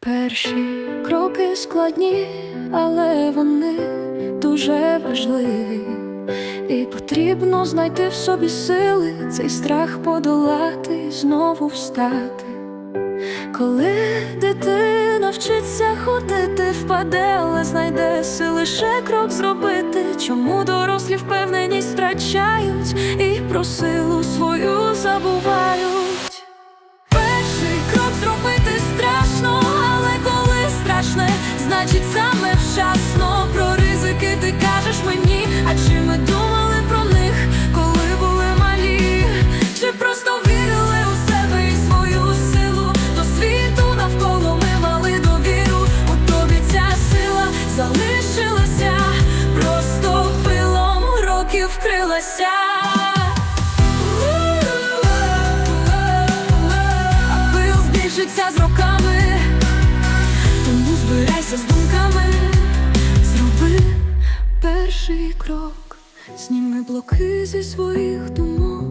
Перші кроки складні, але вони дуже важливі. І потрібно знайти в собі сили, цей страх подолати і знову встати. Коли дитина вчиться ходити, впаде, але знайде сили ще крок зробити. Чому дорослі впевненість втрачають і про силу свою забувають? Значить саме вчасно. Про ризики ти кажеш мені, а чи ми думали про них, коли були малі? Чи просто вірили у себе і свою силу? До світу навколо ми мали довіру. У тобі ця сила залишилася, просто пилом років вкрилася. Пил збільшиться з роками, тому збирайся з думками, зроби перший крок, зніми блоки зі своїх думок.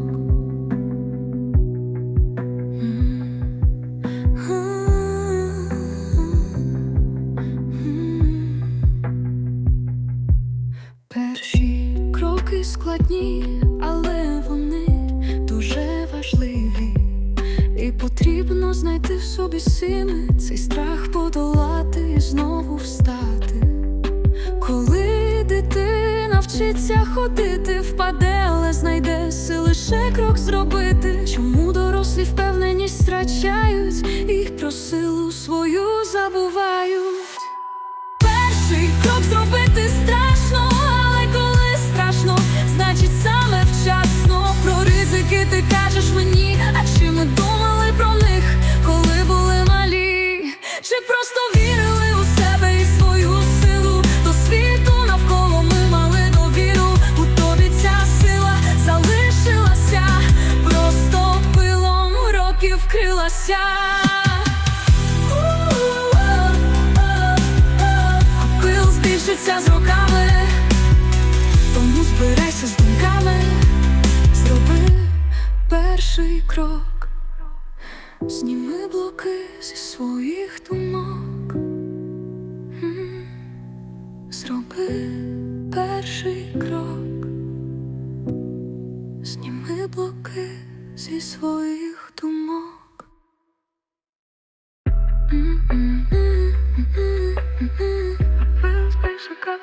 Перші кроки складні, але вони дуже важливі. І потрібно знайти в собі сили, цей страх подолати знову встати. Коли дитина вчиться ходити, впаде, але знайде сили ще крок зробити. Чому дорослі впевненість втрачають вкрилася. А пил збільшиться з роками, тому збирайся з думками, зроби перший крок, зніми блоки зі своїх думок, зроби перший крок, зніми блоки зі своїх думок.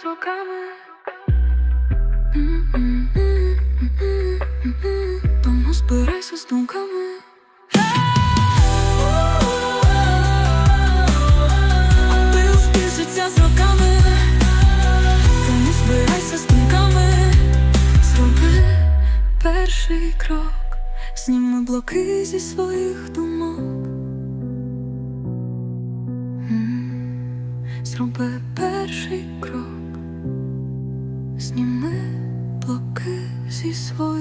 З роками. Тому збирайся з думками. З роками. Тому збирайся з думками. Зроби перший крок. Зніми блоки зі своїх думок. Зроби перший крок, зніми блоки зі свого.